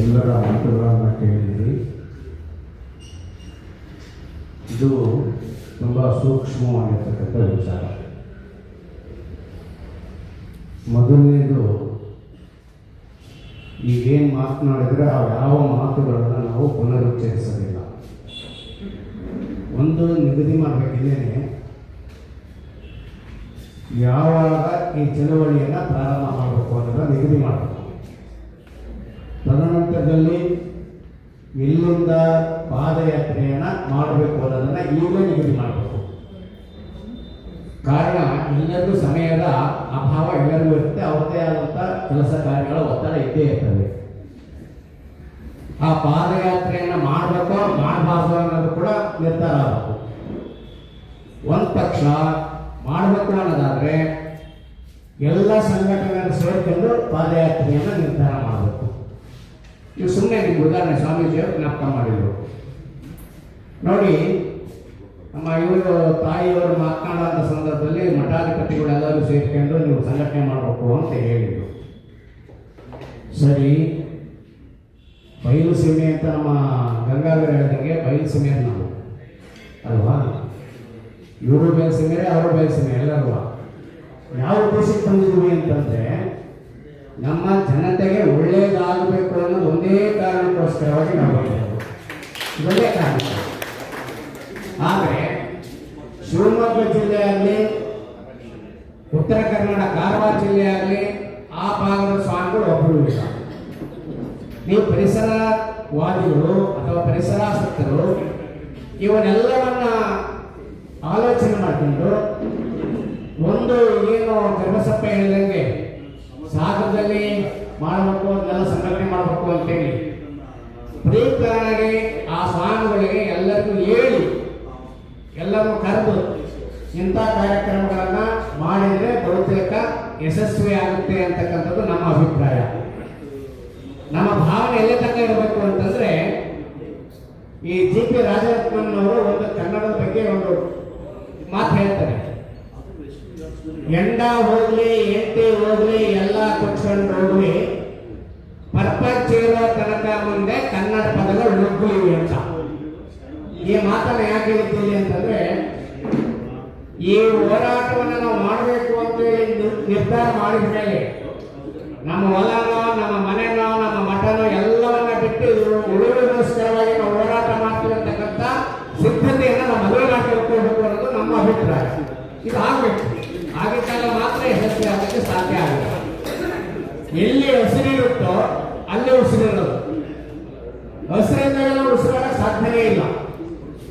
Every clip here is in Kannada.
ಎಲ್ಲರ ಮಾತುಗಳನ್ನು ಕೇಳಿದ್ರಿ. ಇದು ತುಂಬ ಸೂಕ್ಷ್ಮವಾಗಿರ್ತಕ್ಕಂಥ ವಿಚಾರ. ಮೊದಲನೇದು, ಈಗೇನು ಮಾತನಾಡಿದರೆ ಆ ಯಾವ ಮಾತುಗಳನ್ನು ನಾವು ಪುನರುಚ್ಚರಿಸಲಿಲ್ಲ. ಒಂದು ನಿಗದಿ ಮಾಡಬೇಕಿದ್ದೇನೆ ಯಾವಾಗ ಈ ಚಳವಳಿಯನ್ನು ಪ್ರಾರಂಭ ಮಾಡಬೇಕು ಅನ್ನೋದನ್ನು ನಿಗದಿ ಮಾಡಬೇಕು. ತದನಂತರದಲ್ಲಿ ಇಲ್ಲಿಂದ ಪಾದಯಾತ್ರೆಯನ್ನು ಮಾಡಬೇಕು ಅನ್ನೋದನ್ನು ಈಗಲೇ ನಿಗದಿ ಮಾಡಬೇಕು. ಕಾರಣ ಎಲ್ಲರಿಗೂ ಸಮಯದ ಅಭಾವ ಎಲ್ಲರಿಗೂ ಇರುತ್ತೆ ಅವರದೇ ಆದಂಥ ಕೆಲಸ ಕಾರ್ಯಗಳ ಒತ್ತಡ ಇದ್ದೇ ಇರ್ತದೆ. ಆ ಪಾದಯಾತ್ರೆಯನ್ನು ಮಾಡಬೇಕು, ಮಾಡಬಾರ್ದು ಅನ್ನೋದು ಕೂಡ ನಿರ್ಧಾರ ಆಗಬೇಕು. ಒಂದು ಪಕ್ಷ ಮಾಡಬೇಕು ಅನ್ನೋದಾದ್ರೆ ಎಲ್ಲ ಸಂಘಟನೆಯನ್ನು ಸೇರ್ಕೊಂಡು ಪಾದಯಾತ್ರೆಯನ್ನು ನಿರ್ಧಾರ ಮಾಡಬೇಕು. ಇವು ಸುಮ್ಮನೆ ನಿಮ್ಗೆ ಉದಾಹರಣೆ ಸ್ವಾಮೀಜಿಯವರು ಜ್ಞಾಪಕ ಮಾಡಿದರು. ನೋಡಿ, ನಮ್ಮ ಇವರು ತಾಯಿಯವರು ಮಾತನಾಡುವಂಥ ಸಂದರ್ಭದಲ್ಲಿ ಮಠಾಧಿಪತಿಗಳೆಲ್ಲರೂ ಸೇರ್ಕೊಂಡು ನೀವು ಸಂಘಟನೆ ಮಾಡಬೇಕು ಅಂತ ಹೇಳಿದರು. ಸರಿ, ಬಯಲು ಸೀಮೆ ಅಂತ ನಮ್ಮ ಗಂಗಾಧರ ಹೇಳಿದಂಗೆ ಬಯಲು ಸೀಮೆ ನಾವು. ಅಲ್ವಾ? ಇವರು ಬಯಸಿಮೇರೆ ಅವರು ಬಯಸಿಮೆ ಎಲ್ಲರೂ. ಯಾವ ಉದ್ದೇಶಕ್ಕೆ ಬಂದಿದ್ವಿ ಅಂತಂದ್ರೆ ನಮ್ಮ ಜನತೆಗೆ ಒಳ್ಳೆಯದಾಗಬೇಕು ಅನ್ನೋದು ಒಂದೇ ಕಾರಣಕ್ಕೋಸ್ಕರವಾಗಿ ನಾವು ಒಳ್ಳೆಯ ಕಾರಣ. ಆದರೆ, ಶಿವಮೊಗ್ಗ ಜಿಲ್ಲೆಯಲ್ಲಿ, ಉತ್ತರ ಕರ್ನಾಟಕ ಕಾರವಾರ ಜಿಲ್ಲೆಯಲ್ಲಿ ಆ ಭಾಗದ ಸ್ವಾಮಿಗಳು ಒಬ್ಬರು ಇಲ್ಲ. ನೀವು ಪರಿಸರವಾದಿಗಳು ಅಥವಾ ಪರಿಸರಾಸಕ್ತರು, ಇವನ್ನೆಲ್ಲವನ್ನ ಆಲೋಚನೆ ಮಾಡಿಕೊಂಡು, ಒಂದು ಏನು ಕರ್ಮಸಪ್ಪ ಹೇಳಿದಂಗೆ ಸಾಗರದಲ್ಲಿ ಮಾಡಬೇಕು, ಅದನ್ನೆಲ್ಲ ಸಂಘಟನೆ ಮಾಡಬೇಕು ಅಂತೇಳಿ. ಪ್ರಯುಕ್ತರಾಗಿ ಆ ಸ್ವಾಮಿಗಳಿಗೆ ಎಲ್ಲರಿಗೂ ಹೇಳಿ ಎಲ್ಲರೂ ಕರೆದು ಇಂಥ ಕಾರ್ಯಕ್ರಮಗಳನ್ನ ಮಾಡಿದರೆ ಬಹುತೇಕ ಯಶಸ್ವಿ ಆಗುತ್ತೆ ಅಂತಕ್ಕಂಥದ್ದು ನಮ್ಮ ಅಭಿಪ್ರಾಯ. ನಮ್ಮ ಭಾವನೆ ಎಲ್ಲಿ ತಕ್ಕ ಇರಬೇಕು ಅಂತಂದ್ರೆ ಈ ಜಿ ಪಿ ಒಂದು ಕನ್ನಡದ ಬಗ್ಗೆ ಒಂದು ಮಾತು ಹೇಳ್ತಾರೆ ಎಂಡ ಹೋಗ್ಲಿ ಎಂಟಿ ಹೋಗ್ಲಿ ಎಲ್ಲ ಕೊಚ್ಕೊಂಡು ಹೋಗ್ಲಿ ಪರ್ಪಸ್ ಇರೋ ತನಕ ಮುಂದೆ ಕನ್ನಡ ಪದಗಳು ನುಗ್ಗುಲಿವೆ ಅಂತ ಈ ಮಾತನ್ನ ಯಾಕೆ ಹೇಳ್ತೀವಿ ಅಂತಂದ್ರೆ ಈ ಹೋರಾಟವನ್ನು ನಾವು ಮಾಡಬೇಕು ಅಂತೇಳಿ ನಿರ್- ನಿರ್ಧಾರ ಮಾಡಿದ ಮೇಲೆ ನಮ್ಮ ಹೊಲನೋ ನಮ್ಮ ಮನೆನೋ ನಮ್ಮ ಮಠನೋ ಎಲ್ಲವನ್ನ ಬಿಟ್ಟು ಉಳಿವಿಗೋಸ್ಕರವಾಗಿ ನಾವು ಹೋರಾಟ ಮಾಡ್ತೀವಿ ಅಂತಕ್ಕಂಥ ಸಿದ್ಧತೆಯನ್ನು ನಾವು ಮೊದಲು ಮಾಡ್ಕೊಳ್ಬೇಕು ಅನ್ನೋದು ನಮ್ಮ ಅಭಿಪ್ರಾಯ ಇದು ಆಗಬೇಕು ಆಗಿದ್ದಾಗ ಮಾತ್ರ ಯಶಸ್ವಿ ಆಗಕ್ಕೆ ಸಾಧ್ಯ ಆಗುತ್ತೆ ಎಲ್ಲಿ ಹಸಿರಿರುತ್ತೋ ಅಲ್ಲಿ ಉಸಿರಿರೋದು ಹಸಿರಿದ್ದಾಗ ಉಸಿರಾಡಕ್ಕೆ ಸಾಧ್ಯನೇ ಇಲ್ಲ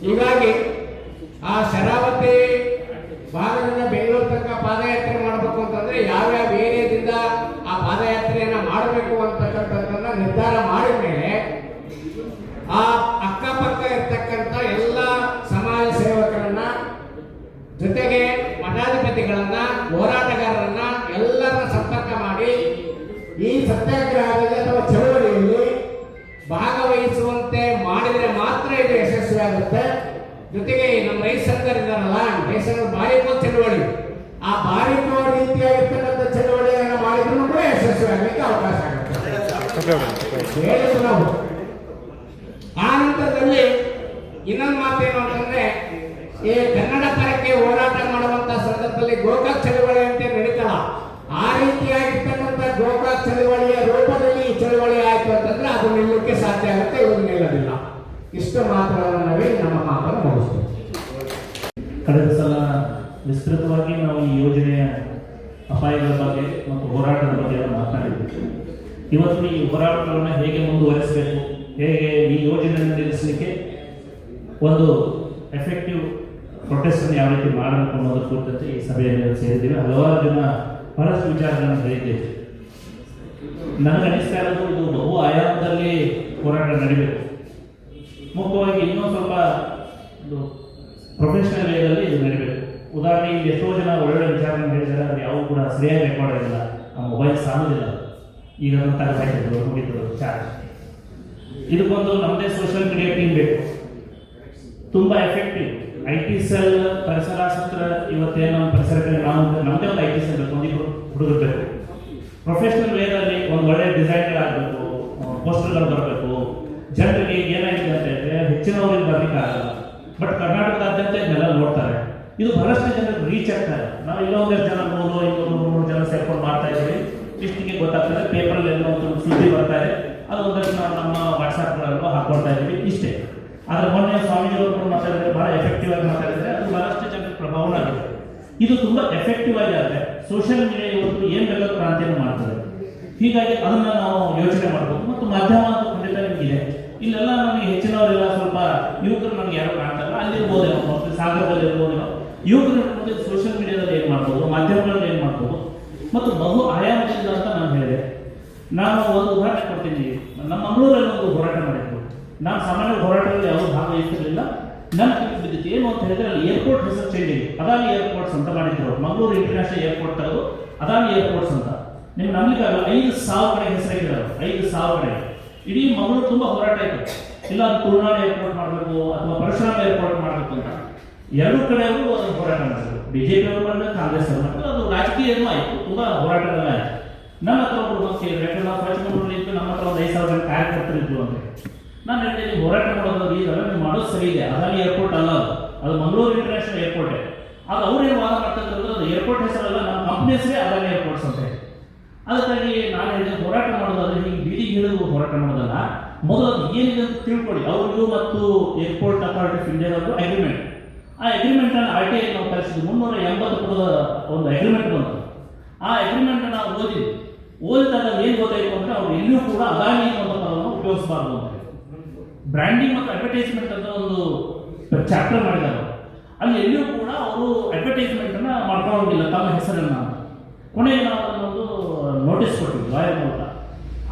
ಹೀಗಾಗಿ ಆ ಶರಾವತಿ ಭಾಗದಿಂದ ಬೆಂಗಳೂರು ತನಕ ಪಾದಯಾತ್ರೆ ಮಾಡಬೇಕು ಅಂತಂದ್ರೆ ಯಾವ್ಯಾವ ಏರಿಯಾದಿಂದ ಆ ಪಾದಯಾತ್ರೆಯನ್ನ ಮಾಡಬೇಕು ಅಂತಕ್ಕಂಥದ್ದನ್ನ ನಿರ್ಧಾರ ಮಾಡಿದ ಮೇಲೆ ಆ ಅಕ್ಕಪಕ್ಕ ಇರ್ತಕ್ಕಂಥ ಎಲ್ಲ ಸಮಾಜ ಸೇವಕರನ್ನ ಜೊತೆಗೆ ಮಠಾಧಿಪತಿಗಳನ್ನ, ಹೋರಾಟಗಾರರನ್ನ ಎಲ್ಲರ ಸಂಪರ್ಕ ಮಾಡಿ ಈ ಸತ್ಯಾಗ್ರಹದಲ್ಲಿ ಅಥವಾ ಚಳುವಳಿಯಲ್ಲಿ ಭಾಗವಹಿಸುವಂತೆ ಮಾಡಿದರೆ ಮಾತ್ರ ಇದು ಯಶಸ್ವಿ ಆಗುತ್ತೆ ಜೊತೆಗೆ ನಮ್ಮ ರೈತ ಸಂಘರಿದ್ದಾರಲ್ಲ ರೈತ ಸಂಘ ಬಾರಿಕೋ ಚಳುವಳಿ. ಆ ಬಾರಿಕೋ ರೀತಿಯಾಗಿರ್ತಕ್ಕಂಥ ಚಳುವಳಿಯನ್ನು ಮಾಡಿದ್ರು ಕೂಡ ಯಶಸ್ವಿ ಆಗಲಿಕ್ಕೆ ಅವಕಾಶ ಆಗುತ್ತೆ. ಆ ನಂತರದಲ್ಲಿ ಇನ್ನೊಂದು ಮಾತೇನು ಅಂತಂದ್ರೆ ಈ ಕನ್ನಡ ಪರಕ್ಕೆ ಹೋರಾಟ ಮಾಡುವಂತ ಸಂದರ್ಭದಲ್ಲಿ ಗೋಕಾಕ್ ಚಳವಳಿ ಅಂತ ನಡೀತಲ್ಲ ಆ ರೀತಿಯಾಗಿರ್ತಕ್ಕಂಥ ಗೋಕಾಕ್ ಚಳವಳಿಯ ರೂಪದಲ್ಲಿ ಈ ಚಳವಳಿ ಆಯ್ತು ಅಂತಂದ್ರೆ ಅದು ನಿಲ್ಲಕ್ಕೆ ಸಾಧ್ಯ ಆಗುತ್ತೆ ಇವರು ನಿಲ್ಲೋದಿಲ್ಲ. ಇಷ್ಟು ಮಾತುಗಳನ್ನು ನಾವೇ ನಮ್ಮ ಮಾತನ್ನು ಮುಗಿಸ್ತೇವೆ. ಕಳೆದ ಸಲ ವಿಸ್ತೃತವಾಗಿ ನಾವು ಈ ಯೋಜನೆಯ ಅಪಾಯಗಳ ಬಗ್ಗೆ ಮತ್ತು ಹೋರಾಟದ ಬಗ್ಗೆ ಎಲ್ಲ ಮಾತನಾಡಿದ್ವಿ. ಇವತ್ತು ಈ ಹೋರಾಟಗಳನ್ನು ಹೇಗೆ ಮುಂದುವರಿಸಬೇಕು, ಹೇಗೆ ಈ ಯೋಜನೆಯನ್ನು ನಿಲ್ಲಿಸಲಿಕ್ಕೆ ಒಂದು ಎಫೆಕ್ಟಿವ್ ಪ್ರೊಟೆಸ್ಟನ್ನು ಯಾವ ರೀತಿ ಮಾಡಬೇಕು ಅನ್ನೋದ್ರ ಕುರಿತಂತೆ ಈ ಸಭೆಯಲ್ಲಿ ಸೇರಿದ್ದೀವಿ. ಹಲವಾರು ಜನ ಬಹಳಷ್ಟು ವಿಚಾರಗಳನ್ನು ಹೇಳಿದ್ದೇವೆ ನನಗೆ ಅನಿಸ್ತಾ ಇರೋದು, ಇದು ಬಹು ಆಯಾಮದಲ್ಲಿ ಹೋರಾಟ ನಡೀಬೇಕು. ಮುಖ್ಯವಾಗಿ ಇನ್ನೂ ಸ್ವಲ್ಪ ಒಂದು ಪ್ರೊಫೆಷನಲ್ ವೇದಲ್ಲಿ ಇದು ನಡೀಬೇಕು. ಉದಾಹರಣೆ ಇಲ್ಲಿ ಎಷ್ಟೋ ಜನ ಒಳ್ಳೊಳ್ಳೆ ವಿಚಾರಗಳನ್ನು ಹೇಳಿದ್ದಾರೆ, ಅದು ಯಾವುದು ಕೂಡ ಸರಿಯಾಗಿ ರೆಕಾರ್ಡ್ ಆಗಿಲ್ಲ. ಆ ಮೊಬೈಲ್ ಸಾಲೋದಿಲ್ಲ. ಈಗ ತೆಗೆದಾಕಿದ್ರು ಮುಗಿದ್ರು ಚಾರ್ಜ್ ಇದಕ್ಕೊಂದು ನಮ್ಮದೇ ಸೋಷಿಯಲ್ ಮೀಡಿಯಾ ಟೀಮ್ ಬೇಕು. ತುಂಬ ಎಫೆಕ್ಟಿವ್ ಐ ಟಿ ಸೆಲ್ ಪರಿಸರಾಸಕ್ತ ಇವತ್ತೇನು ಪರಿಸರಕ್ಕೆ ನಾವು ನಮ್ಮದೇ ಒಂದು ಐ ಟಿ ಸೆಲ್ ಬೇಕು, ಒಂದು ಹುಡುಗರು ಬೇಕು. ಪ್ರೊಫೆಷನಲ್ ವೇದಲ್ಲಿ ಒಂದು ಒಳ್ಳೆ ಡಿಸೈನರ್ ಆಗಬೇಕು ಪೋಸ್ಟರ್ ಬಸ್ಸುಗಳು ಬರಬೇಕು. ಜನರಿಗೆ ಏನಾಯ್ತು ಅಂತ ಹೇಳಿದ್ರೆ, ಹೆಚ್ಚಿನವರಿಗೆ ಬರಲಿಕ್ಕೆ ಆಗಲ್ಲ ಬಟ್ ಕರ್ನಾಟಕದಾದ್ಯಂತ ಇದನ್ನೆಲ್ಲ ನೋಡ್ತಾರೆ. ಇದು ಬಹಳಷ್ಟು ಜನರಿಗೆ ರೀಚ್ ಆಗ್ತಾರೆ ನಾವು ಇಲ್ಲ ಒಂದಷ್ಟು ಜನ ನೂರು ಇನ್ನೊಂದು ಮೂರು ಜನ ಸೇರ್ಕೊಂಡು ಮಾಡ್ತಾ ಇದ್ದೀವಿ. ಇಷ್ಟಿಗೆ ಗೊತ್ತಾಗ್ತದೆ, ಪೇಪರಲ್ಲಿ ಎಲ್ಲ ಒಂದು ಸುದ್ದಿ ಬರ್ತಾ ಅದು ಒಂದಷ್ಟು ನಾವು ನಮ್ಮ ವಾಟ್ಸಾಪ್ಗಳಲ್ಲೂ ಹಾಕೊಳ್ತಾ ಇದ್ದೀವಿ, ಇಷ್ಟೇ. ಆದರೆ ಮೊನ್ನೆ ಸ್ವಾಮೀಜಿಯವರು ಮಾತಾಡಿದ್ರೆ, ಬಹಳ ಎಫೆಕ್ಟಿವ್ ಆಗಿ ಮಾತಾಡಿದ್ರೆ ಅದು ಬಹಳಷ್ಟು ಜನಕ್ಕೆ ಪ್ರಭಾವನ ಆಗಿದೆ. ಇದು ತುಂಬಾ ಎಫೆಕ್ಟಿವ್ ಆಗಿ ಆದರೆ ಸೋಷಿಯಲ್ ಮೀಡಿಯಾ ಇವತ್ತು ಏನು ಬೇಕಾದ್ರೂ ಕ್ರಾಂತಿಯನ್ನು ಮಾಡ್ತದೆ. ಹೀಗಾಗಿ ಅದನ್ನ ನಾವು ಯೋಚನೆ ಮಾಡಬೇಕು ಮತ್ತು ಮಾಧ್ಯಮ ಅಂತ ಖಂಡಿತ ನಿಮಗಿದೆ ಇಲ್ಲೆಲ್ಲ ನಮಗೆ ಹೆಚ್ಚಿನವರೆಲ್ಲ ಸ್ವಲ್ಪ ಯುವಕರು ನಮ್ಗೆ ಯಾರು ಕಾಣ್ತಾರಲ್ಲ, ಅಲ್ಲಿ ಇರ್ಬೋದೇನೋ ಮತ್ತು ಸಾಗರದಲ್ಲಿ ಇರ್ಬೋದೇನೋ. ಯುವಕರು ಸೋಷಿಯಲ್ ಮೀಡಿಯಾದಲ್ಲಿ ಏನು ಮಾಡ್ಬೋದು, ಮಾಧ್ಯಮಗಳಲ್ಲಿ ಏನು ಮಾಡ್ಬೋದು ಮತ್ತು ಬಹು ಆಯಾಮದಿಂದ ಅಂತ ನಾನು ಹೇಳಿದೆ. ನಾನು ಒಂದು ಉದಾಹರಣೆ ಕೊಡ್ತೀನಿ. ನಮ್ಮ ಮಂಗಳೂರಲ್ಲಿ ಒಂದು ಹೋರಾಟ ಮಾಡಿದ್ರು. ನಾನು ಸಾಮಾನ್ಯ ಹೋರಾಟದಲ್ಲಿ ಯಾವ ಭಾಗವಹಿಸಿರಲಿಲ್ಲ ನನ್ನ ಬಿದ್ದಿತ್ತು. ಏನು ಅಂತ ಹೇಳಿದ್ರೆ, ಅಲ್ಲಿ ಏರ್ಪೋರ್ಟ್ ಹೆಸರು ಚೇಂಜಿಂಗ್ ಅದಾನಿ ಏರ್ಪೋರ್ಟ್ಸ್ ಅಂತ ಮಾಡಿದ್ರು ಮಂಗಳೂರು ಇಂಟರ್ನ್ಯಾಷನಲ್ ಏರ್ಪೋರ್ಟ್ ಅದು ಅದಾನಿ ಏರ್ಪೋರ್ಟ್ಸ್ ಅಂತ. ನಿಮ್ಗೆ ನಂಬಲಿಕ್ಕಾಗಲ್ಲ ಐದು ಸಾವಿರ ಕಡೆ ಹೆಸರಿಟ್ಟಿದ್ದಾರೆ ಐದು ಸಾವಿರ ಕಡೆ. ಇಡೀ ಮಂಗಳೂರು ತುಂಬ ಹೋರಾಟ ಇತ್ತು ಇಲ್ಲ ಅದು ತುಳುನಾಡು ಏರ್ಪೋರ್ಟ್ ಮಾಡಬೇಕು ಅಥವಾ ಪರಶುರಾಮ ಏರ್ಪೋರ್ಟ್ ಮಾಡಬೇಕು ಅಂತ. ಎರಡು ಕಡೆಯವರು ಹೋರಾಟ ಮಾಡಿದ್ರು. ಬಿಜೆಪಿ ಅವರು ಮಾಡಿದ್ರು ಕಾಂಗ್ರೆಸ್ ಅವರು ಮಾಡಿದ್ರು ಅದು ರಾಜಕೀಯನೂ ಆಯಿತು, ತುಂಬಾ ಹೋರಾಟಗಳ ಆಯಿತು. ನನ್ನ ಹತ್ರ ಒಬ್ಬರು ಬಂದು ನಾವು ನಮ್ಮ ಹತ್ರ ಒಂದು ಐದು ಸಾವಿರ ಜನ ಕಾರ್ಯಕರ್ತರು ಇದ್ರು ಅಂತ ನಾನು ಹೇಳ್ತೀನಿ ಹೋರಾಟ ಮಾಡೋದು ಈ ನೀವು ಮಾಡೋದು ಸರಿ ಇದೆ. ಅದಾಗಿ ಏರ್ಪೋರ್ಟ್ ಅಲ್ಲ ಅದು. ಅದು ಮಂಗಳೂರು ಇಂಟರ್ನ್ಯಾಷನಲ್ ಏರ್ಪೋರ್ಟ್ ಅದು ಅವ್ರೇನು ವಾದ ಮಾಡ್ತಕ್ಕಂಥದ್ದು ಅದು ಏರ್ಪೋರ್ಟ್ ಹೆಸರಲ್ಲ, ನಮ್ಮ ಕಂಪ್ನಿ ಹೆಸರೇ ಅದಾನಿ ಏರ್ಪೋರ್ಟ್ಸ್ ಅಂತ ಅದಕ್ಕಾಗಿ ನಾನು ಹೇಳಿದೆ, ಹೋರಾಟ ಮಾಡೋದಾದ್ರೆ ಹೀಗೆ ಬೀದಿಗೆ ಹಿಡಿದು ಹೋರಾಟ ಮಾಡೋದಲ್ಲ, ಮೊದಲು ಏನಿದೆ ಅಂತ ತಿಳ್ಕೊಳ್ಳಿ. ಅವ್ರಿಗೂ ಮತ್ತು ಏರ್ಪೋರ್ಟ್ ಅಥಾರಿಟಿ ಆಫ್ ಅಗ್ರಿಮೆಂಟ್ ಆ ಅಗ್ರಿಮೆಂಟ್ ಅನ್ನು ಆರ್ ಟಿ ಐ ನಾವು ಕಳಿಸಿದ್ವಿ. ಮುನ್ನೂರ ಎಂಬತ್ತು ಪುಟದ ಒಂದು ಅಗ್ರಿಮೆಂಟ್ ಬಂತು. ಆ ಅಗ್ರಿಮೆಂಟ್ ನಾವು ಓದಿದ್ವಿ ಓದಿದಾಗ ಏನು ಗೊತ್ತಾಯಿತು ಅಂದ್ರೆ ಅವ್ರು ಎಲ್ಲಿಯೂ ಕೂಡ ಅದಾನಿ ಅನ್ನೋ ಪದವನ್ನು ಉಪಯೋಗಿಸಬಾರ್ದು ಅಂತ ಬ್ರ್ಯಾಂಡಿಂಗ್ ಮತ್ತು ಅಡ್ವರ್ಟೈಸ್ಮೆಂಟ್ ಅಂತ ಒಂದು ಚಾಪ್ಟರ್ ಮಾಡಿದ್ದಾರೆ ಅಲ್ಲಿ ಎಲ್ಲಿಯೂ ಕೂಡ ಅವರು ಅಡ್ವರ್ಟೈಸ್ಮೆಂಟ್ ಅನ್ನ ಮಾಡ್ಕೊಂಡಿಲ್ಲ ತಮ್ಮ ಹೆಸರನ್ನ. ಕೊನೆಗೆ ನಾವು ಅದನ್ನೊಂದು ನೋಟಿಸ್ ಕೊಟ್ಟಿದ್ವಿ ಲಾಯರ್ ಮೂಲಕ.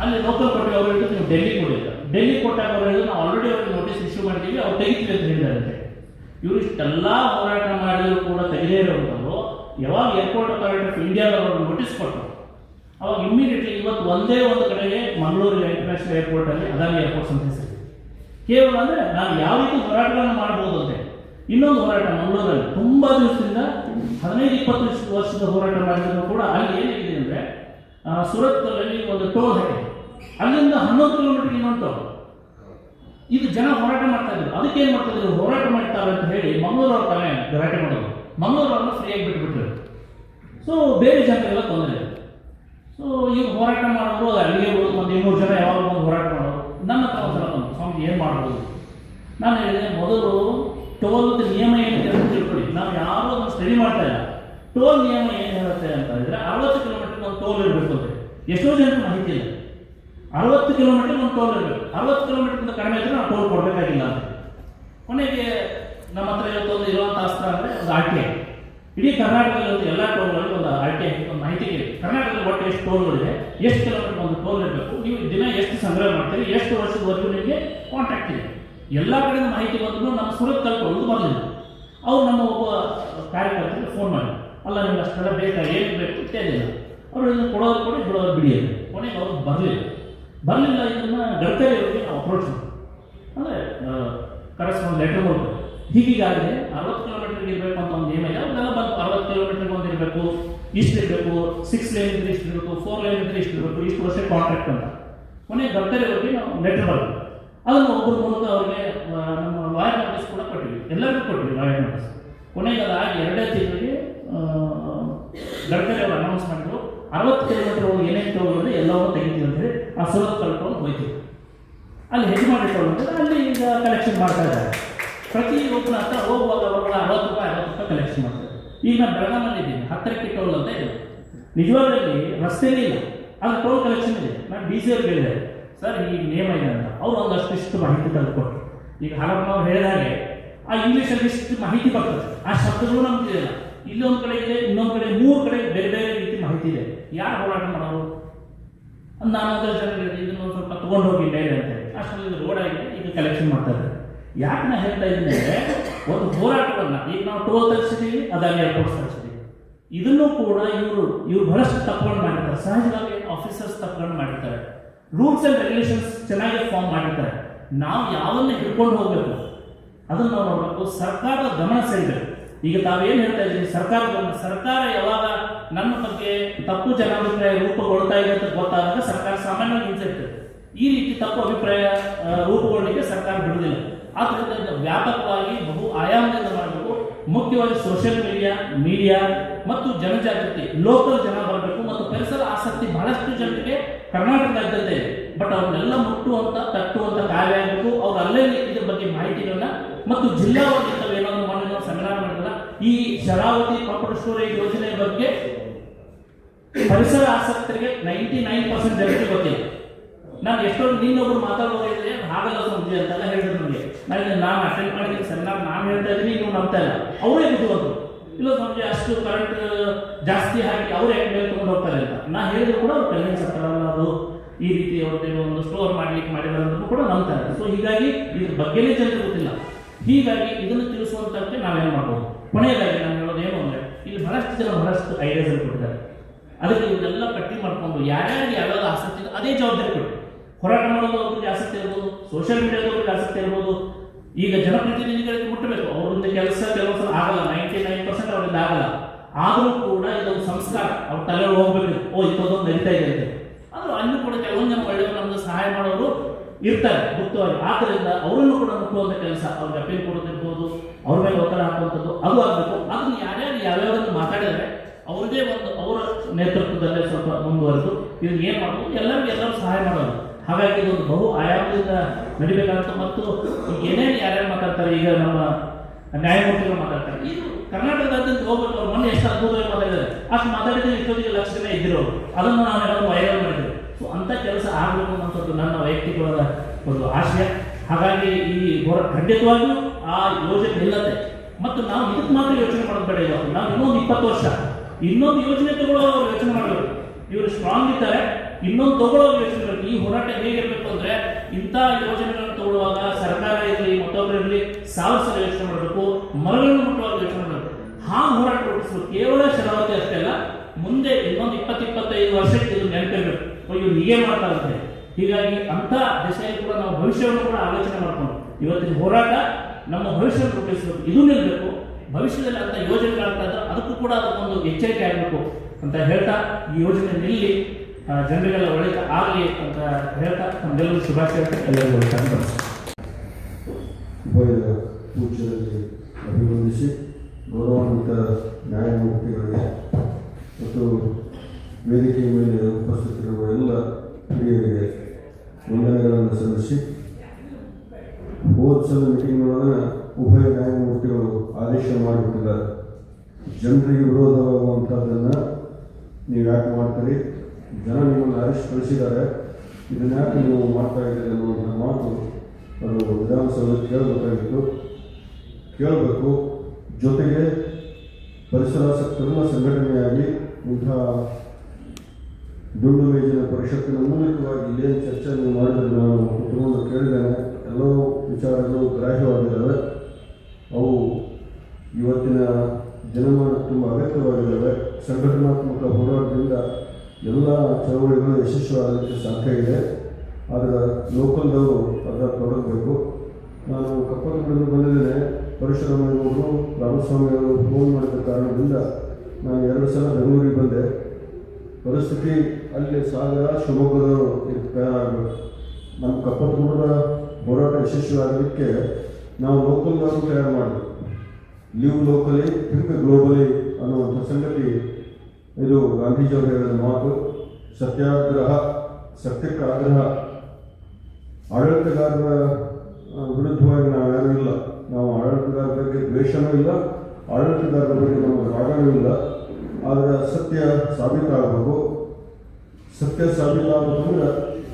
ಅಲ್ಲಿ ಲೋಕಲ್ ಕೊಟ್ಟಿವಿ ಅವ್ರು ಹೇಳಿದ್ರು ನೀವು ಡೆಲ್ಲಿ ಕೊಡಿಲ್ಲ ಡೆಲ್ಲಿ ಕೊಟ್ಟಾಗ ಅವ್ರು ಹೇಳಿದ್ರು, ನಾವು ಆಲ್ರೆಡಿ ಅವ್ರಿಗೆ ನೋಟಿಸ್ ಇಶ್ಯೂ ಮಾಡಿದ್ದೀವಿ, ಅವ್ರು ತೆಗಿತೀವಿ ಅಂತ ಹೇಳಿದಾರಂತೆ ಇವರು ಇಷ್ಟೆಲ್ಲ ಹೋರಾಟ ಮಾಡಿದರೂ ಕೂಡ ತೆಗೆದೇ ಇರುವಂಥವ್ರು ಯಾವಾಗ ಏರ್ಪೋರ್ಟ್ ಅಥಾರಿಟಿ ಆಫ್ ಇಂಡಿಯಾದವರು ನೋಟಿಸ್ ಕೊಟ್ಟರು, ಅವಾಗ ಇಮ್ಮಿಡಿಯೇಟ್ಲಿ ಇವತ್ತು ಒಂದೇ ಒಂದು ಕಡೆಗೆ ಮಂಗಳೂರು ಇಂಟರ್ನ್ಯಾಷನಲ್ ಏರ್ಪೋರ್ಟ್ ಅಲ್ಲಿ ಅದಾನಿ ಏರ್ಪೋರ್ಟ್ಸ್ ಅಂತ ಹೆಸರು ಕೇವಲ ಅಂದ್ರೆ ನಾವು ಯಾವ ರೀತಿ ಹೋರಾಟಗಳನ್ನು ಮಾಡಬಹುದು ಅಂತ ಇನ್ನೊಂದು ಹೋರಾಟ ಮಂಗಳೂರಲ್ಲಿ ತುಂಬ ದಿವಸದಿಂದ ಹದಿನೈದು, ಇಪ್ಪತ್ತು ವರ್ಷ- ವರ್ಷದ ಹೋರಾಟ ಮಾಡಿದ್ರು ಕೂಡ ಅಲ್ಲಿ ಏನಿದೆ ಅಂದ್ರೆ ಸುರತ್ಕಲ್ಲಲ್ಲಿ ಒಂದು ಟೋಲ್ ಹಾಕಿದೆ ಅಲ್ಲಿಂದ ಹನ್ನೊಂದು ಕಿಲೋಮೀಟರ್ ಇನ್ನೊಂದು ಇದು ಜನ ಹೋರಾಟ ಮಾಡ್ತಾ ಇದ್ರು. ಅದಕ್ಕೆ ಏನ್ ಮಾಡ್ತಾ ಇದ್ರು? ಹೋರಾಟ ಮಾಡ್ತಾರೆ ಅಂತ ಹೇಳಿ ಮಂಗಳೂರು ಅವ್ರ ತಾನೇ ಗಲಾಟೆ ಮಾಡೋದು ಮಂಗಳೂರು ಅವ್ರನ್ನ ಫ್ರೀಯಾಗಿ ಬಿಟ್ಬಿಟ್ರು. ಸೊ ಬೇರೆ ಜನರಿಗೆಲ್ಲ ತೊಂದರೆ. ಸೊ ಈಗ ಹೋರಾಟ ಮಾಡೋರು, ಅಲ್ಲಿಗೆ ಒಂದು ಇನ್ನೂರು ಜನ ಯಾವಾಗ ಹೋರಾಟ ಮಾಡೋದು ನನ್ನ ಹತ್ರ ಒಂದ್ಸಲ ಸ್ವಾಮಿ ಏನು ಮಾಡ್ಬೋದು ನಾನು ಹೇಳಿದೆ, ಮೊದಲು ಟೋಲ್ ನಿಯಮ ಏನಿದೆ ಅಂತ ತಿಳ್ಕೊಳ್ಳಿ. ನಾವು ಯಾರು ಅದನ್ನು ಸ್ಟಡಿ ಮಾಡ್ತಾ ಇಲ್ಲ. ಟೋಲ್ ನಿಯಮ ಏನು ಹೇಳುತ್ತೆ ಅಂತ ಹೇಳಿದ್ರೆ, ಅರವತ್ತು ಕಿಲೋಮೀಟರ್ ಟೋಲ್ ಇರಬೇಕು ಎಷ್ಟೋ ಜನಕ್ಕೆ ಮಾಹಿತಿ ಇಲ್ಲ. ಅರವತ್ತು ಕಿಲೋಮೀಟರ್ ಒಂದು ಟೋಲ್ ಇರಬೇಕು. ಅರವತ್ತು ಕಿಲೋಮೀಟರ್ಗಿಂತ ಕಡಿಮೆ ಇದ್ರೆ ನಾವು ಟೋಲ್ ಕೊಡಬೇಕಾಗಿಲ್ಲ ಅಂತ. ಕೊನೆಗೆ ನಮ್ಮ ಹತ್ರ ಇವತ್ತೊಂದು ಇರುವಂಥ ಅಸ್ತ್ರ ಅಂದರೆ ಒಂದು ಆರ್ ಟಿ ಐ. ಇಡೀ ಕರ್ನಾಟಕದಲ್ಲಿ ಒಂದು ಎಲ್ಲ ಟೋಲ್ಗಳಲ್ಲಿ ಒಂದು ಆರ್ ಟಿ ಐ ಒಂದು ಮಾಹಿತಿ ಕೇಳಿ. ಕರ್ನಾಟಕದಲ್ಲಿ ಒಟ್ಟು ಎಷ್ಟು ಟೋಲ್ಗಳಿದೆ ಎಷ್ಟು ಕಿಲೋಮೀಟರ್ ಒಂದು ಟೋಲ್ ಇರಬೇಕು, ನೀವು ದಿನ ಎಷ್ಟು ಸಂಗ್ರಹ ಮಾಡ್ತೀರಿ, ಎಷ್ಟು ವರ್ಷದವರೆಗೂ ನಿಮಗೆ ಕಾಂಟ್ಯಾಕ್ಟ್ ಇದೆ. ಎಲ್ಲ ಕಡೆಯಿಂದ ಮಾಹಿತಿ ಬಂದರೂ ನಮ್ಮ ಸುರತ್ ತಲುಪೋದು ಬರಲಿಲ್ಲ ಅವ್ರು ನಮ್ಮ ಒಬ್ಬ ಕಾರ್ಯಕರ್ತರಿಗೆ ಫೋನ್ ಮಾಡಿ ಅಲ್ಲ, ನಿಮ್ಗೆ ಅಷ್ಟೆಲ್ಲ ಬೇಕಾ ಏನು ಬೇಕು ಇತ್ಯಾದಿಲ್ಲ ಅವರು ಇದನ್ನು ಕೊಡೋದು ಕೊಡಿ ಬಿಡೋದು ಬಿಡಿಯಲ್ಲ ಕೊನೆಗೆ ಅವ್ರು ಬರಲಿಲ್ಲ. ಬರಲಿಲ್ಲ ಇದನ್ನು ಗಡ್ಕರಿ ಅವರಿಗೆ ನಾವು ಅಪ್ರೋಚ್ ಮಾಡಿ ಅಂದರೆ ಕರೆಸ್ಪಾಂಡ್ ಲೆಟರ್ ಮೂಲಕ ಹೀಗಾಗಿದೆ ಅರವತ್ತು ಕಿಲೋಮೀಟರ್ ಇರಬೇಕು ಅಂತ ಒಂದು ನಿಯಮ ಇದೆ. ಬಂದು ಅರವತ್ತು ಕಿಲೋಮೀಟರ್ ಒಂದು ಇರಬೇಕು, ಇಷ್ಟು ಇರಬೇಕು ಸಿಕ್ಸ್ ಲೈನ್ ಇದ್ರೆ ಇಷ್ಟು ಇರಬೇಕು ಫೋರ್ ಲೈನ್ ಇದ್ರೆ ಇಷ್ಟು ಇರಬೇಕು, ಇಷ್ಟು ವರ್ಷ ಕಾಂಟ್ರಾಕ್ಟ್ ಅಂತ. ಕೊನೆಗೆ ಗಡ್ಕರಿ ಅವರಿಗೆ ನಾವು ಲೆಟರ್ ಬರ್ತದೆ ಅದನ್ನು ಒಬ್ಬರ ಮೂಲಕ ಅವರಿಗೆ ನಮ್ಮ ಲಾಯರ್ ನೋಟಿಸ್ ಕೂಡ ಕೊಟ್ಟಿವಿ ಎಲ್ಲರಿಗೂ ಕೊಟ್ಟಿವಿ ಲಾಯರ್ ನೋಟಿಸ್ ಕೊನೆಗೆ ಅದಾಗಿ ಎರಡೇ ತಿಂಗಳಿಗೆ ಗಡ್ಕರಿ ಅವರು ಅನೌನ್ಸ್ ಮಾಡಿದ್ರು. ಅರವತ್ತು ಕಿಲೋಮೀಟರ್ ಒಳಗೆ ಏನೇನು ತಗೊಂಡ್ರೆ ಎಲ್ಲವನ್ನೂ ತೆಗಿತೀವಿ ಅಂತ ಹೇಳಿ ಆ ಸುರತ್ ಕಲ್ಕೊಂಡು ಹೋಯ್ತೀವಿ. ಅಲ್ಲಿ ಹೆಚ್ಚು ತಗೊಂಡ್ರೆ ಅಲ್ಲಿ ಈಗ ಕಲೆಕ್ಷನ್ ಮಾಡ್ತಾ ಇದ್ದಾರೆ. ಪ್ರತಿ ಒಬ್ಬನ ಹತ್ರ ಹೋಗುವಾಗ ಅವ್ರಿಗೆ ಅರವತ್ತು ರೂಪಾಯಿ ಅರವತ್ತು ರೂಪಾಯಿ ಕಲೆಕ್ಷನ್ ಮಾಡ್ತಾರೆ. ಈಗ ನಾನು ಬೆಳಗಾಮಲ್ಲಿ ಹತ್ತಿರಕ್ಕೆ ಟೋಲ್ ಅಂತ ಇದೆ. ನಿಜವಾದಲ್ಲಿ ರಸ್ತೆಯಲ್ಲಿ ಇಲ್ಲ ಅದು ಟೋಲ್ ಕಲೆಕ್ಷನ್ ಇದೆ. ನಾನು ಡಿ ಸಿ ಅವ್ರಿಗೆ ಸರ್, ಈ ನೇಮ್ ಇದೆ ಅಂತ. ಅವ್ರು ಒಂದಷ್ಟು ಇಷ್ಟು ಮಾಹಿತಿ ತಂದುಕೊಟ್ರು. ಈಗ ಹಾಗೆ ಹೇಳಿದ ಹಾಗೆ, ಆ ಇಂಗ್ಲೀಷಲ್ಲಿ ಇಷ್ಟು ಮಾಹಿತಿ ಬರ್ತದೆ ಆ ಶಬ್ದಗಳು ನಮ್ಗೆ ತಿಳಿಯಲ್ಲ ಇಲ್ಲೊಂದು ಕಡೆ ಇದೆ, ಇನ್ನೊಂದು ಕಡೆ ಮೂರು ಕಡೆ ಬೇರೆ ಬೇರೆ ರೀತಿ ಮಾಹಿತಿ ಇದೆ. ಯಾರು ಹೋರಾಟ ಮಾಡೋರು? ನಾನು ಇದನ್ನ ಒಂದು ಸ್ವಲ್ಪ ತಗೊಂಡು ಹೋಗಿ ಡೈರಿ ಅಂತ ಹೇಳಿ. ಇದು ರೋಡ್ ಆಗಿದೆ, ಈಗ ಕಲೆಕ್ಷನ್ ಮಾಡ್ತಾ ಇದ್ದಾರೆ. ಯಾಕೆ ನಾ ಹೇಳ್ತಾ ಇದ್ದೀನಿ ಅಂದ್ರೆ, ಒಂದು ಹೋರಾಟವನ್ನ, ಈಗ ನಾವು ಟೋಲ್ ತರಿಸಿದೀವಿ ಅದಾಗಿ ಏರ್ಪೋರ್ಟ್ಸ್ ತರಿಸಿದೀವಿ ಇದನ್ನು ಕೂಡ ಇವರು ಇವರು ಬಹಳಷ್ಟು ತಪ್ಪುಗಳನ್ನು ಮಾಡಿರ್ತಾರೆ. ಸಹಜವಾಗಿ ಆಫೀಸರ್ಸ್ ತಪ್ಪುಗಳನ್ನು ಮಾಡಿರ್ತಾರೆ. ರೂಲ್ಸ್ ಅಂಡ್ ರೆಗ್ಯುಲೇಷನ್ಸ್ ಚೆನ್ನಾಗಿ ಫಾರ್ಮ್ ಮಾಡಿರ್ತಾರೆ. ನಾವು ಯಾವನ್ನ ಹಿಡ್ಕೊಂಡು ಹೋಗ್ಬೇಕು, ಅದನ್ನು ನಾವು ನೋಡಬೇಕು. ಸರ್ಕಾರದ ಗಮನ ಸೆಳೆಯಬೇಕು ಈಗ ತಾವೇನು ಹೇಳ್ತಾ ಇದ್ದೀವಿ ಸರ್ಕಾರ ಸರ್ಕಾರ ಯಾವಾಗ ನನ್ನ ಬಗ್ಗೆ ತಪ್ಪು ಜನಾಭಿಪ್ರಾಯ ರೂಪುಗೊಳ್ತಾ ಇದೆ ಅಂತ ಗೊತ್ತಾದಾಗ ಸರ್ಕಾರ ಸಾಮಾನ್ಯವಾಗಿ ಹಿಂಸೆ ಈ ರೀತಿ ತಪ್ಪು ಅಭಿಪ್ರಾಯ ರೂಪುಗೊಳ್ಳಲಿಕ್ಕೆ ಸರ್ಕಾರ ಬಿಡುವುದಿಲ್ಲ. ಆದ್ರಿಂದ ವ್ಯಾಪಕವಾಗಿ ಬಹು ಆಯಾಮದಿಂದ ಮಾಡಬೇಕು. ಮುಖ್ಯವಾಗಿ ಸೋಷಿಯಲ್ ಮೀಡಿಯಾ ಮೀಡಿಯಾ ಮತ್ತು ಜನಜಾಗೃತಿ ಲೋಕಲ್ ಜನ ಬರಬೇಕು ಮತ್ತು ಪರಿಸರ ಆಸಕ್ತಿ ಬಹಳಷ್ಟು ಜನರಿಗೆ ಕರ್ನಾಟಕ ಬಟ್ ಅವ್ರನ್ನೆಲ್ಲ ಮುಟ್ಟುವಂತ, ತಟ್ಟುವಂತ ಕಾರ್ಯ ಆಗಬೇಕು. ಅವ್ರು ಅಲ್ಲೇ ಇದ್ರ ಬಗ್ಗೆ ಮಾಹಿತಿಗಳನ್ನ ಮತ್ತು ಜಿಲ್ಲಾ ಈ ಶರಾವತಿ ಪಂಪಡ ಸ್ಟೋರೇಜ್ ಯೋಜನೆ ಬಗ್ಗೆ ಪರಿಸರ ಆಸಕ್ತರಿಗೆ ನೈಂಟಿ ನೈನ್ ಪರ್ಸೆಂಟ್ ಜನರಿಗೆ ಗೊತ್ತಿಲ್ಲ ನಾನು ಎಷ್ಟೊಂದು ನೀನೊಬ್ರು ಮಾತಾಡೋದಿದ್ರೆ ಆಗಲ್ಲ ಸಂಜೆ ಅಂತೆಲ್ಲ ಹೇಳಿದ್ರು ನನಗೆ ನನಗೆ ನಾನು ಅಟೆಂಡ್ ಮಾಡಿದ್ದೀನಿ ಸರ್, ನಾನು ಹೇಳ್ತಾ ಇದ್ದೀನಿ, ನೀವು ನಂಬ್ತಾ ಇಲ್ಲ. ಅವರೇ ಬುದ್ಧಿವಂತರು ಇಲ್ಲ ಸಂಜೆ ಅಷ್ಟು ಕರೆಂಟ್ ಜಾಸ್ತಿ ಹಾಕಿ ಅವರೇ ಮೇಲೆ ತಗೊಂಡು ಹೋಗ್ತಾರೆ ಅಂತ. ನಾ ಹೇಳಿದ್ರು ಕೂಡ ಅವ್ರು ಕಲ್ಯಾಣ ಸರ್ಕಾರ ಅದು ಈ ರೀತಿ ಅವ್ರದ್ದು ಒಂದು ಸ್ಟೋರ್ ಮಾಡ್ಲಿಕ್ಕೆ ಮಾಡಿದ್ರು ಕೂಡ ನಂಬ್ತಾರೆ. ಸೊ ಹೀಗಾಗಿ ಇದ್ರ ಬಗ್ಗೆನೇ ಜನರಿಗೆ ಗೊತ್ತಿಲ್ಲ. ಹೀಗಾಗಿ ಇದನ್ನು ತಿಳಿಸುವಂತಕ್ಕೆ ನಾವೇನು ಮಾಡ್ಬೋದು? ಕೊನೆಯದಾಗಿ ನಾನು ಹೇಳೋದು ಏನು ಅಂದರೆ, ಇಲ್ಲಿ ಬಹಳಷ್ಟು ಜನ ಬಹಳಷ್ಟು ಐಡಿಯಾಸ್ ಕೊಟ್ಟಿದ್ದಾರೆ. ಅದಕ್ಕೆ ಇವನ್ನೆಲ್ಲ ಪಟ್ಟಿ ಮಾಡ್ಕೊಂಡು ಯಾರ್ಯಾರಿಗೆ ಯಾವ್ಯಾವ ಆಸಕ್ತಿ ಅದೇ ಜವಾಬ್ದಾರಿ ಕೊಡಿ. ಹೋರಾಟ ಮಾಡೋದು ಅವ್ರಿಗೆ ಆಸಕ್ತಿ ಇರ್ಬೋದು ಸೋಷಿಯಲ್ ಮೀಡಿಯಾದವ್ರಿಗೆ ಆಸಕ್ತಿ ಇರ್ಬೋದು. ಈಗ ಜನಪ್ರತಿನಿಧಿಗಳಿಗೆ ಮುಟ್ಟಬೇಕು. ಅವರಿಂದ ಕೆಲಸ ಕೆಲಸ ಆಗಲ್ಲ ನೈಂಟಿ ನೈನ್ ಪರ್ಸೆಂಟ್ ಅವರಿಂದ ಆಗಲ್ಲ. ಆದರೂ ಕೂಡ ಇದೊಂದು ಸಂಸ್ಕಾರ, ಅವ್ರ ತಲೆ ಹೋಗ್ಬೇಕು. ಓ, ಇಂಥದ್ದೊಂದು ನಡೀತಾ ಇದೆ ಅಂತ ಆದ್ರೂ ಅಲ್ಲೂ ಕೂಡ ಕೆಲವೊಂದು ಜನ ಒಳ್ಳೆಯವರು ನಮ್ಗೆ ಸಹಾಯ ಮಾಡೋರು ಇರ್ತಾರೆ. ಮುಕ್ತವಾಗಿ ಆದ್ದರಿಂದ ಅವರನ್ನು ಕೂಡ ಮುಟ್ಟುವಂತ ಕೆಲಸ ಅವ್ರಿಗೆ ಅಪೀಲ್ ಕೊಡೋದಿರ್ಬೋದು ಅವ್ರ ಮೇಲೆ ಒತ್ತಡ ಹಾಕುವಂಥದ್ದು ಅದು ಆಗಬೇಕು. ಅದನ್ನು ಯಾರ್ಯಾರು ಯಾವ್ಯಾವ್ದನ್ನು ಮಾತಾಡಿದರೆ ಅವ್ರದೇ ಒಂದು ಅವರ ನೇತೃತ್ವದಲ್ಲೇ ಸ್ವಲ್ಪ ಮುಂದುವರೆದು ಇದನ್ನ ಏನ್ ಮಾಡ್ಬೋದು? ಎಲ್ಲರಿಗೂ ಎಲ್ಲರೂ ಸಹಾಯ ಮಾಡೋದು. ಹಾಗಾಗಿ ಇದೊಂದು ಬಹು ಆಯಾಮದಿಂದ ನಡಿಬೇಕಾಗುತ್ತೆ ಮತ್ತು ಏನೇನು ಯಾರ್ಯಾರು ಮಾತಾಡ್ತಾರೆ, ಈಗ ನಮ್ಮ ನ್ಯಾಯಮೂರ್ತಿಗಳು ಮಾತಾಡ್ತಾರೆ. ಇದು ಕರ್ನಾಟಕದಾದ್ಯಂತ ಹೋಗ್ಬೇಕು, ಅವ್ರು ಮೊನ್ನೆ ಎಷ್ಟು ಅದ್ಭುತವಾಗಿ ಮಾತಾಡಿದ್ದಾರೆ. ಅಷ್ಟು ಮಾತಾಡಿದ್ರೆ ಇಷ್ಟೊತ್ತಿಗೆ ಲಕ್ಷ ಜನ ಇದ್ದಿರೋರು. ಅದನ್ನು ನಾವು ವೈರಲ್ ಮಾಡಿದ್ದೇವೆ. ಸೊ ಅಂಥ ಕೆಲಸ ಆಗಬೇಕು ಅನ್ನೋಂಥದ್ದು ನನ್ನ ವೈಯಕ್ತಿಕವಾದ ಒಂದು ಆಶಯ. ಹಾಗಾಗಿ ಈ ಹೋರ ಖಂಡಿತವಾಗಿಯೂ ಆ ಯೋಜನೆ ನಿಲ್ಲತ್ತೆ. ಮತ್ತು ನಾವು ಇದಕ್ಕೆ ಮಾತ್ರ ಯೋಚನೆ ಮಾಡೋದು ಬೇಡ ಇವಾಗ. ನಾವು ಇನ್ನೊಂದು ಇಪ್ಪತ್ತು ವರ್ಷ. ಇನ್ನೊಂದು ಯೋಜನೆ ತಗೊಳ್ಳೋ ಯೋಚನೆ ಮಾಡಬೇಕು ಇವರು ಸ್ಟ್ರಾಂಗ್ ಇದ್ದಾರೆ. ಇನ್ನೊಂದು ತಗೊಳ್ಳೋ ಯೋಚನೆ ಈ ಹೋರಾಟ ಹೇಗಿರ್ಬೇಕು ಅಂದ್ರೆ ಇಂಥ ಯೋಜನೆಗಳನ್ನು ತಗೊಳ್ಳುವಾಗ ಸರ್ಕಾರ ಇರಲಿ ಮತ್ತೊಬ್ಬರು ಇರಲಿ ಸಾವಿರ ಸಲ ಯೋಚನೆ ಮಾಡಬೇಕು ಮರಗಳನ್ನು ಮುಟ್ಟುವಾಗ ಯೋಚನೆ ಮಾಡಬೇಕು. ಆ ಹೋರಾಟ ರೂಪಿಸಬೇಕು ಕೇವಲ ಶರಾವತಿ ಅಷ್ಟೇ ಅಲ್ಲ, ಮುಂದೆ ಇನ್ನೊಂದು ಇಪ್ಪತ್ತು, ಇಪ್ಪತ್ತೈದು ವರ್ಷಕ್ಕೆ ಇದು ನೆನಪಿರ್ಬೇಕು. ಇವ್ರು ಮಾಡ್ತಾ ಮಾಡ್ತಾರಂತೆ ಹೀಗಾಗಿ ಅಂತ ದಿಸೆಯಲ್ಲಿ ಕೂಡ ನಾವು ಭವಿಷ್ಯವನ್ನು ಕೂಡ ಆಲೋಚನೆ ಮಾಡ್ಕೊಂಡು, ಇವತ್ತಿನ ಹೋರಾಟ ನಮ್ಮ ಭವಿಷ್ಯವನ್ನು ರೂಪಿಸಬೇಕು ಇದು ನಿಲ್ಲಬೇಕು ಭವಿಷ್ಯದಲ್ಲಿ ಅಂತ ಯೋಜನೆಗಳಾಗ್ತಾ ಅದಕ್ಕೂ ಕೂಡ ಅದಕ್ಕೊಂದು ಎಚ್ಚರಿಕೆ ಆಗಬೇಕು ಅಂತ ಹೇಳ್ತಾ ಈ ಯೋಜನೆ ನಿಲ್ಲಿ ಜನರಿಗೆಲ್ಲ ಒಳ್ಳೆಯ ಆಗಲಿ ಅಂತ ಹೇಳ್ತಾ ನಮ್ಗೆಲ್ಲರೂ ಶುಭಾಶಯ ಎಲ್ಲರಿಗೂ ಒಳ್ಳೆಯದಾಗಲಿ. ಉಭಯ ಪೂಜ್ಯರಲ್ಲಿ ಅಭಿವಂದಿಸಿ ಗೌರವಾನ್ವಿತ ನ್ಯಾಯಮೂರ್ತಿಗಳಿಗೆ ಮತ್ತು ವೇದಿಕೆಯ ಮೇಲೆ ಉಪಸ್ಥಿತರಿರುವ ಎಲ್ಲ ಹಿರಿಯರಿಗೆ ವಂದನೆಗಳನ್ನು ಸಲ್ಲಿಸಿ. ಹೋದ್ಸಲ ಮೀಟಿಂಗ್ನೊಳಗೆ ಉಭಯ ನ್ಯಾಯಮೂರ್ತಿಗಳು ಆದೇಶ ಮಾಡಿಬಿಟ್ಟಿದ್ದಾರೆ ಜನರಿಗೆ ವಿರೋಧವಾಗುವಂಥದ್ದನ್ನು ನೀವು ಯಾಕೆ ಮಾಡ್ತೀರಿ? ಜನ ನಿಮ್ಮನ್ನು ಅರೆಸ್ಟ್ ಕಳಿಸಿದ್ದಾರೆ. ಇದನ್ನ ಯಾಕೆ ನೀವು ಮಾಡ್ತಾ ಇದ್ದೀರಿ ಅನ್ನುವಂಥ ಮಾತು ಅದು ವಿಧಾನಸೌಧ ಕೇಳಬೇಕಾಗಿತ್ತು. ಕೇಳಬೇಕು. ಜೊತೆಗೆ ಪರಿಸರಾಸಕ್ತರನ್ನ ಸಂಘಟನೆಯಾಗಿ ಇಂಥ ದುಂಡು ಮೇಜಿನ ಪರಿಷತ್ತಿನ ಮೂಲಕವಾಗಿ ಏನು ಚರ್ಚೆಯನ್ನು ಮಾಡಿದರೆ ನಾನು ಕುತ್ಕೊಂಡು ಕೇಳಿದ್ದೇನೆ. ಎಲ್ಲವೂ ವಿಚಾರಗಳು ಗ್ರಾಹ್ಯವಾಗಿದ್ದಾವೆ. ಅವು ಇವತ್ತಿನ ಜನಮಾನ ತುಂಬ ಅಗತ್ಯವಾಗಿದ್ದಾವೆ. ಸಂಘಟನಾತ್ಮಕ ಹೋರಾಟದಿಂದ ಎಲ್ಲ ಚಳವಳಿಗಳು ಯಶಸ್ವಿಯಾಗಲಿಕ್ಕೆ ಸಾಧ್ಯ ಇದೆ. ಆದರೆ ಲೋಕಲ್ದವರು ಅದರ ತೊಡಗಬೇಕು. ನಾನು ಕಪ್ಪಲಗೂಡಿಂದ ಬಂದಿದ್ದೇನೆ. ಪರಶುರಾಮಯ್ಯವರು ರಾಮಸ್ವಾಮಿಯವರು ಫೋನ್ ಮಾಡಿದ ಕಾರಣದಿಂದ ನಾನು ಎರಡು ಸಲ ಬೆಂಗಳೂರಿಗೆ ಬಂದೆ. ಪರಿಸ್ಥಿತಿ ಅಲ್ಲಿ ಸಾಗರ, ಶಿವಮೊಗ್ಗದವರು ನಮ್ಮ ಕಪ್ಪತ್ತೂರ ಹೋರಾಟ ಯಶಸ್ವಿ ಆಗಲಿಕ್ಕೆ ನಾವು ಲೋಕಲ್ದವರು ತಯಾರು ಮಾಡಿದ್ವಿ. ಲಿವ್ ಲೋಕಲಿ ಥಿಂಕ್ ಗ್ಲೋಬಲಿ ಅನ್ನುವಂಥ ಸಂಗತಿ ಇದು ಗಾಂಧೀಜಿಯವರು ಹೇಳಿದ ಮಾತು. ಸತ್ಯಾಗ್ರಹ, ಸತ್ಯಕ್ಕೆ ಆಗ್ರಹ. ಆಡಳಿತಗಾರರ ವಿರುದ್ಧವಾಗಿ ನಾವ್ಯಾರೂ ಇಲ್ಲ. ನಾವು ಆಡಳಿತಗಾರರ ಬಗ್ಗೆ ದ್ವೇಷನೂ ಇಲ್ಲ. ಆಡಳಿತಗಾರರ ಬಗ್ಗೆ ನಮಗೆ ರಾಗನೂ ಇಲ್ಲ. ಆದರೆ ಸತ್ಯ ಸಾಬೀತಾಗಬೇಕು ಸತ್ಯ ಸಾಬೀತಾಗಬೇಕಂದ್ರೆ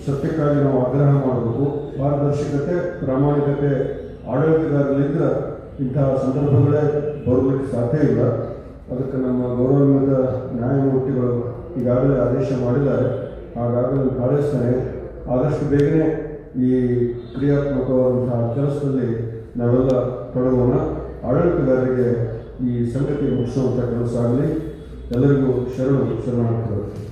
ಸತ್ಯಕ್ಕಾಗಿ ನಾವು ಆಗ್ರಹ ಮಾಡಬೇಕು. ಪಾರದರ್ಶಕತೆ ಪ್ರಾಮಾಣಿಕತೆ, ಆಡಳಿತಗಾರರಿಂದ ಇಂತಹ ಸಂದರ್ಭಗಳೇ ಬರಲಿಕ್ಕೆ ಸಾಧ್ಯ ಇಲ್ಲ. ಅದಕ್ಕೆ ನಮ್ಮ ಗೌರವಾನ್ವಿತ ನ್ಯಾಯಮೂರ್ತಿಗಳು ಈಗಾಗಲೇ ಆದೇಶ ಮಾಡಿದ್ದಾರೆ. ಹಾಗಾಗಲೇ ಕಾಳಿಸ್ತಾನೆ ಆದಷ್ಟು ಬೇಗನೆ ಈ ಕ್ರಿಯಾತ್ಮಕವಾದಂತಹ ಕೆಲಸದಲ್ಲಿ ನಾವೆಲ್ಲ ತೊಡಗೋಣ. ಆಡಳಿತಗಾರರಿಗೆ ಈ ಸಂಗತಿ ಮುಗಿಸುವಂಥ ಕೆಲಸ ಆಗಲಿ. ಎಲ್ಲರಿಗೂ ಶರಣು ಶರಣಾರ್ಥಿಗಳು.